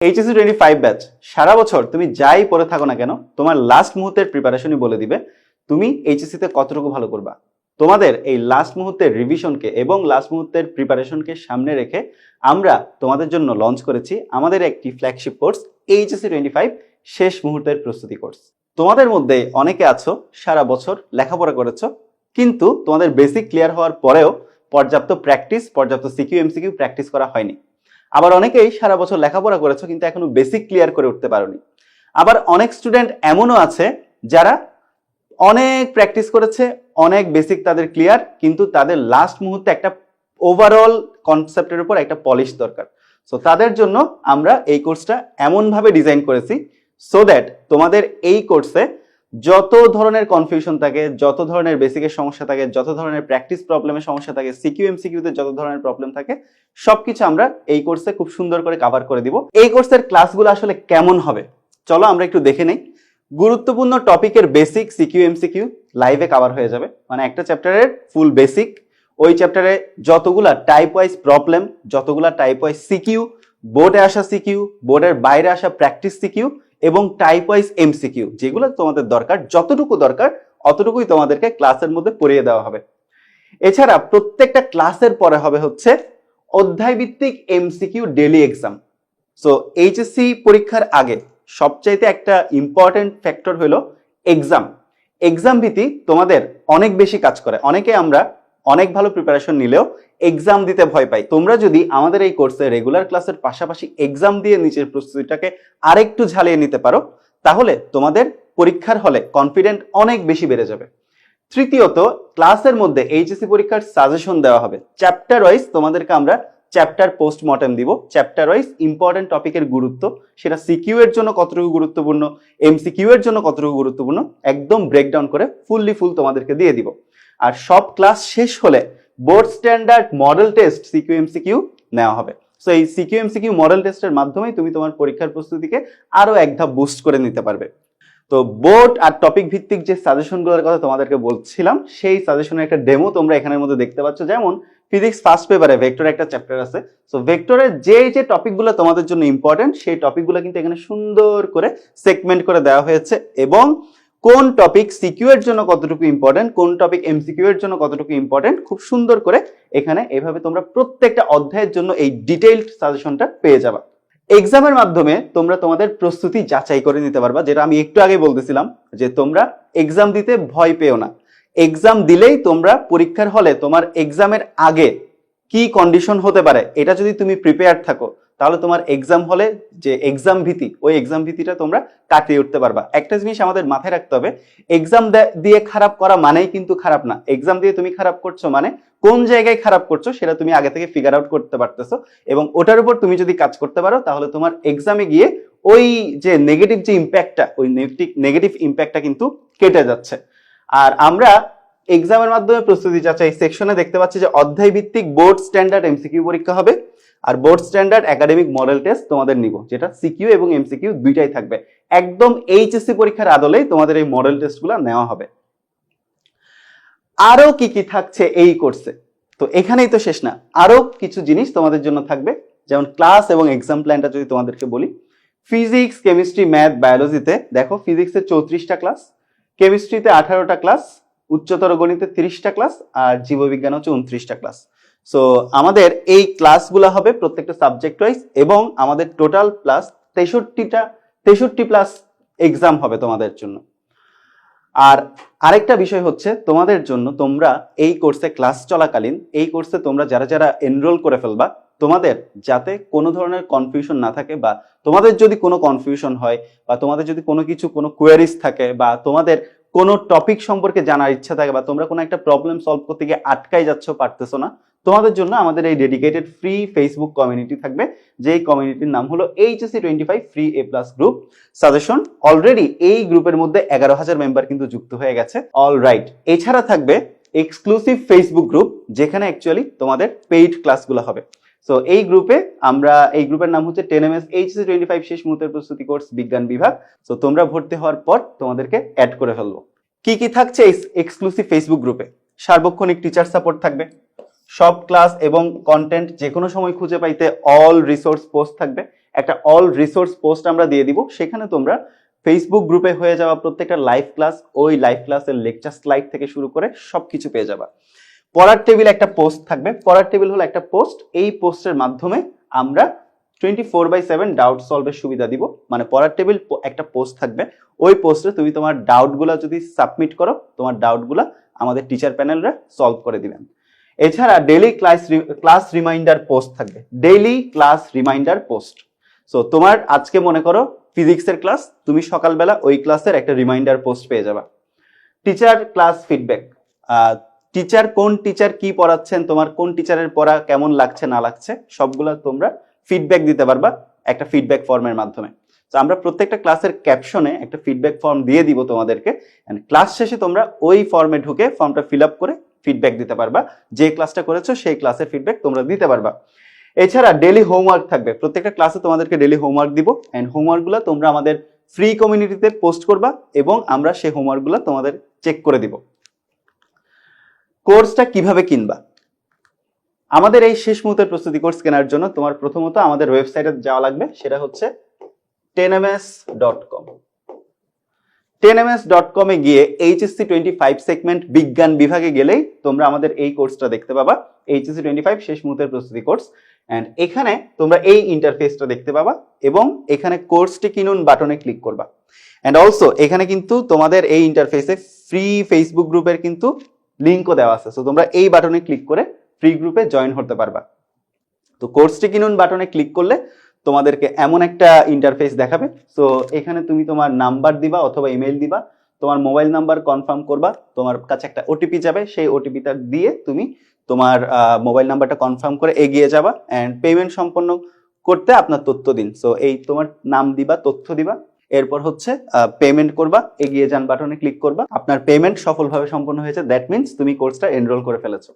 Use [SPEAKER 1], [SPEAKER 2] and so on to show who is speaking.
[SPEAKER 1] HSC twenty five batch সারা বছর তুমি যাই পড়ে থাকো না কেন, তোমার লাস্ট মুহূর্তের প্রিপারেশনই বলে দিবে, তুমি এইচএসসি তে কতটুকু ভালো করবা। তোমাদের এই লাস্ট মুহূর্তের রিভিশনকে এবং লাস্ট মুহূর্তের প্রিপারেশনকে সামনে রেখে আমরা তোমাদের জন্য লঞ্চ করেছি আমাদের একটি flagship course HSC twenty five শেষ মুহূর্তের প্রস্তুতি কোর্স তোমাদের মধ্যে অনেকে আছো, সারা বছর লেখাপড়া করেছ, কিন্তু তোমাদের বেসিক ক্লিয়ার হওয়ার পরেও পর্যাপ্ত প্র্যাকটিস পর্যাপ্ত সিকিউ এমসিকিউ প্র্যাকটিস করা হয়নি। আবার অনেকেই সারা বছর লেখাপড়া করেছ, কিন্তু এখনও বেসিক ক্লিয়ার করে উঠতে পারোনি। আবার অনেক স্টুডেন্ট এমনও আছে যারা অনেক প্র্যাকটিস করেছে, অনেক বেসিক তাদের ক্লিয়ার কিন্তু তাদের লাস্ট মুহূর্তে একটা ওভারঅল কনসেপ্টের উপর একটা পলিশ দরকার। সো তাদের জন্য আমরা এই কোর্সটা এমনভাবে ডিজাইন করেছি সো দ্যাট তোমাদের এই কোর্সে যত ধরনের কনফিউশন থাকে, যত ধরনের বেসিকের সমস্যা থাকে, যত ধরনের প্র্যাকটিস প্রবলেমের সমস্যা থাকে সিকিউ এমসিকিউতে যত ধরনের প্রবলেম থাকে, সবকিছু আমরা এই কোর্সে খুব সুন্দর করে কভার করে দিব। এই কোর্সের ক্লাসগুলো আসলে কেমন হবে? চলো আমরা একটু দেখে নেই। গুরুত্বপূর্ণ টপিকের বেসিক সিকিউ এমসিকিউ লাইভে কাভার হয়ে যাবে। মানে একটা চ্যাপ্টারের ফুল বেসিক ওই চ্যাপ্টারে যতগুলা টাইপ ওয়াইজ প্রবলেম যতগুলা টাইপ ওয়াইজ সিকিউ বোর্ডে আসা সিকিউ বোর্ডের বাইরে আসা প্র্যাকটিস সিকিউ এবং টাইপ ওয়াইজ এমসিকিউ যেগুলো তোমাদের দরকার, যতটুকু দরকার, অতটুকুই তোমাদেরকে ক্লাসের মধ্যে পড়িয়ে দেওয়া হবে। এছাড়া প্রত্যেকটা ক্লাসের পরে হবে হচ্ছে অধ্যায় ভিত্তিক MCQ daily exam so HSC পরীক্ষার আগে সবচাইতে একটা ইম্পর্টেন্ট ফ্যাক্টর হলো এক্সাম এক্সাম ভীতি তোমাদের অনেক বেশি কাজ করে। অনেকে আমরা অনেক ভালো প্রিপারেশন নিলেও এক্সাম দিতে ভয় পাই তোমরা যদি আমাদের এই কোর্সে রেগুলার ক্লাসের পাশাপাশি এক্সাম দিয়ে নিচের প্রস্তুতিটাকে আরেকটু ঝালিয়ে নিতে পারো, তাহলে তোমাদের পরীক্ষার হলে কনফিডেন্ট অনেক বেশি বেড়ে যাবে। তৃতীয়ত ক্লাসের মধ্যে এইচএসসি পরীক্ষার সাজেশন দেওয়া হবে। চ্যাপ্টার ওয়াইজ তোমাদেরকে আমরা চ্যাপ্টার পোস্টমর্টেম দিব। চ্যাপ্টার ওয়াইজ ইম্পর্টেন্ট টপিকের গুরুত্ব, সেটা সিকিউ এর জন্য কতটুকু গুরুত্বপূর্ণ এমসিকিউ এর জন্য কতটুকু গুরুত্বপূর্ণ, একদম ব্রেকডাউন করে ফুললি ফুল তোমাদেরকে দিয়ে দিব। আর সব ক্লাস শেষ হলে board standard model test CQ MCQ নেওয়া হবে। সো এই সিকিউ এমসিকিউ মডেল টেস্টের মাধ্যমেই তুমি তোমার পরীক্ষার প্রস্তুতিকে আরও এক ধাপ বুস্ট করে নিতে পারবে। তো বোর্ড আর টপিক ভিত্তিক যে সাজেশনগুলোর কথা তোমাদেরকে বলছিলাম, সেই সাজেশনের একটা ডেমো তোমরা এখানের মধ্যে দেখতে পাচ্ছ। যেমন ফিজিক্স ফার্স্ট পেপারে ভেক্টর একটা চ্যাপ্টার আছে। সো ভেক্টরের যে যে টপিকগুলো তোমাদের জন্য ইম্পর্টেন্ট সেই টপিকগুলো কিন্তু এখানে সুন্দর করে সেগমেন্ট করে দেওয়া হয়েছে এবং কোন টপিক সিকিউ এর জন্য কতটুকু ইম্পর্টেন্ট কোন টপিক এমসিকিউ এর জন্য কতটুকু ইম্পর্টেন্ট খুব সুন্দর করে এখানে এভাবে তোমরা প্রত্যেকটা অধ্যায়ের জন্য এই ডিটেইলড সাজেশনটা পেয়ে যাবা। এক্সামের মাধ্যমে তোমরা তোমাদের প্রস্তুতি যাচাই করে নিতে পারবা, যেটা আমি একটু আগে বলতেছিলাম, যে তোমরা এক্সাম দিতে ভয় পেও না। এক্সাম দিলেই তোমরা পরীক্ষার হলে তোমার এক্সামের আগে কি কন্ডিশন হতে পারে, এটা যদি তুমি প্রিপেয়ার থাকো তাহলে তোমার এক্সাম হলে যে এক্সাম ভীতি, ওই এক্সাম ভীতিটা তোমরা কাটিয়ে উঠতে পারবা। একটা জিনিস আমাদের মাথায় রাখতে হবে এক্সাম দিয়ে খারাপ করা মানেই কিন্তু খারাপ না। এক্সাম দিয়ে তুমি খারাপ করছ মানে কোন জায়গায় খারাপ করছ সেটা তুমি আগে থেকে ফিগার আউট করতে পারতেছো এবং ওটার উপর তুমি যদি কাজ করতে পারো তাহলে তোমার এক্সামে গিয়ে ওই যে নেগেটিভ যে ইম্প্যাক্টটা ওই নেগেটিভ নেগেটিভ ইম্প্যাক্টটা কিন্তু কেটে যাচ্ছে। আর আমরা এক্সামের মাধ্যমে প্রস্তুতি যাচাই সেকশনে দেখতে পাচ্ছি যে অধ্যায় ভিত্তিক বোর্ড স্ট্যান্ডার্ড এমসিকিউ পরীক্ষা হবে। আর board standard academic model test তোমাদের নিব, যেটা সিকিউ এবং এমসিকিউ দুইটাই থাকবে। একদম এইচএসসি পরীক্ষার আদলেই তোমাদের এই মডেল টেস্টগুলো নেওয়া হবে। আরও কি কি থাকছে এই কোর্সে তো এখানেই তো শেষ না। আরও কিছু জিনিস তোমাদের জন্য থাকবে। যেমন ক্লাস এবং এক্সাম প্ল্যানটা যদি তোমাদেরকে বলি। ফিজিক্স কেমিস্ট্রি ম্যাথ বায়োলজিতে দেখো ফিজিক্সের চৌত্রিশটা ক্লাস কেমিস্ট্রিতে আঠারোটা ক্লাস উচ্চতর গণিতে তিরিশটা ক্লাস আর জীববিজ্ঞান হচ্ছে উনত্রিশটা ক্লাস সো আমাদের এই ক্লাসগুলো হবে প্রত্যেকটা সাবজেক্ট ওয়াইজ এবং আমাদের টোটাল প্লাস তেষট্টিটা, তেষট্টি প্লাস এক্সাম হবে তোমাদের জন্য। আর আরেকটা বিষয় হচ্ছে তোমাদের জন্য তোমরা এই কোর্সে ক্লাস চলাকালীন, এই কোর্সে তোমরা যারা যারা এনরোল করে ফেলবা, তোমাদের যাতে কোনো ধরনের কনফিউশন না থাকে বা তোমাদের যদি কোনো কনফিউশন হয় বা তোমাদের যদি কোনো কিছু, কোনো কোয়ারিজ থাকে বা তোমাদের কোনো টপিক সম্পর্কে জানার ইচ্ছা থাকে বা তোমরা কোনো একটা প্রবলেম সলভ করতে গিয়ে আটকাই যাচ্ছ, পারতেছো না তোমাদের জন্য আমাদের এই ডেডিকেটেড ফ্রি ফেসবুক কমিউনিটি থাকবে। যেই কমিউনিটির নাম হলো HSC twenty five free A plus group suggestion already এই গ্রুপের মধ্যে এগারো হাজার মেম্বার কিন্তু যুক্ত হয়ে গেছে। অল রাইট এছাড়া থাকবে এক্সক্লুসিভ ফেসবুক গ্রুপ যেখানে অ্যাকচুয়ালি তোমাদের পেইড ক্লাসগুলো হবে। সো এই গ্রুপে আমরা, এই গ্রুপের নাম হচ্ছে ten M S HSC twenty five শেষ মুহূর্তের প্রস্তুতি কোর্স বিজ্ঞান বিভাগ। সো তোমরা ভর্তি হওয়ার পর তোমাদেরকে অ্যাড করে ফেলব। কি কি থাকছে এই এক্সক্লুসিভ ফেসবুক গ্রুপে সার্বক্ষণিক টিচার সাপোর্ট থাকবে। সব ক্লাস এবং কন্টেন্ট যে কোনো সময় খুঁজে পাইতে অল রিসোর্স পোস্ট থাকবে। একটা অল রিসোর্স পোস্ট আমরা দিয়ে দিব। সেখানে তোমরা ফেসবুক গ্রুপে হয়ে যাওয়া প্রত্যেকটা লাইভ ক্লাস ওই লাইভ ক্লাসের লেকচার স্লাইড থেকে শুরু করে সবকিছু পেয়ে যাবা। পড়ার টেবিল একটা পোস্ট থাকবে। পড়ার টেবিল হলো একটা পোস্ট এই পোস্টের মাধ্যমে আমরা twenty four by seven doubt সলভের সুবিধা দিব। মানে পড়ার টেবিল একটা পোস্ট থাকবে। ওই পোস্টে তুমি তোমার ডাউটগুলো যদি সাবমিট করো, তোমার ডাউটগুলো আমাদের টিচার প্যানেলরা সলভ করে দিবেন। এছাড়া daily class class reminder post থাকবে। Daily class reminder post so তোমার আজকে মনে করো ফিজিক্সের ক্লাস তুমি সকালবেলা ওই ক্লাসের একটা রিমাইন্ডার পোস্ট পেয়ে যাবা। টিচার ক্লাস ফিডব্যাক টিচার কোন টিচার কি পড়াচ্ছেন, তোমার কোন টিচারের পড়া কেমন লাগছে, না লাগছে, সবগুলো তোমরা ফিডব্যাক দিতে পারবা একটা ফিডব্যাক ফর্মের মাধ্যমে। তো আমরা প্রত্যেকটা ক্লাসের ক্যাপশনে একটা ফিডব্যাক ফর্ম দিয়ে দিব তোমাদেরকে। ক্লাস শেষে তোমরা ওই ফর্মে ঢুকে ফর্মটা ফিল আপ করে ফিডব্যাক দিতে পারবা। যে ক্লাসটা করেছ, সেই ক্লাসের ফিডব্যাক তোমরা দিতে পারবা। এছাড়া ডেলি হোমওয়ার্ক থাকবে। প্রত্যেকটা ক্লাসে তোমাদেরকে ডেলি হোমওয়ার্ক দিব। অ্যান্ড হোমওয়ার্কগুলো তোমরা আমাদের ফ্রি কমিউনিটিতে পোস্ট করবা এবং আমরা সেই হোমওয়ার্কগুলো তোমাদের চেক করে দিব। কোর্সটা কীভাবে কিনবা? আমাদের এই শেষ মুহূর্তের প্রস্তুতি কোর্স কেনার জন্য তোমার প্রথমত আমাদের ওয়েবসাইটে যাওয়া লাগবে। সেটা হচ্ছে টেনএমএস ডট কম টেনএমএস ডট কমে গিয়ে এইচএসসি টোয়েন্টি ফাইভ সেগমেন্ট বিজ্ঞান বিভাগে গেলেই তোমরা আমাদের এই কোর্সটা দেখতে পাবা এইচএসসি টোয়েন্টি ফাইভ শেষ মুহূর্তের প্রস্তুতি কোর্স অ্যান্ড এখানে তোমরা এই ইন্টারফেসটা দেখতে পাবা এবং এখানে কোর্সটি কিনুন বাটনে ক্লিক করবা অ্যান্ড অলসো এখানে কিন্তু তোমাদের এই ইন্টারফেসে ফ্রি ফেসবুক গ্রুপের কিন্তু লিঙ্কও দেওয়া আছে সো তোমরা এই বাটনে ক্লিক করে ফ্রি গ্রুপে জয়েন হতে পারবা। তো কোর্সটি কিনুন বাটনে ক্লিক করলে তোমাদেরকে এমন একটা ইন্টারফেস দেখাবে। সো এখানে তুমি তোমার নাম্বার দিবা অথবা ইমেল দিবা, তোমার মোবাইল নাম্বার কনফার্ম করবা, তোমার কাছে একটা ওটিপি যাবে, সেই ওটিপিটা দিয়ে তুমি তোমার মোবাইল নাম্বারটা কনফার্ম করে এগিয়ে যাবা অ্যান্ড পেমেন্ট সম্পন্ন করতে আপনার তথ্য দিন। সো এই তোমার নাম দিবা, তথ্য দিবা, এরপর হচ্ছে পেমেন্ট করবা, এগিয়ে যান বাটনে ক্লিক করবা। আপনার পেমেন্ট সফলভাবে সম্পন্ন হয়েছে দ্যাট মিন্স তুমি কোর্সটা এনরোল করে ফেলেছো।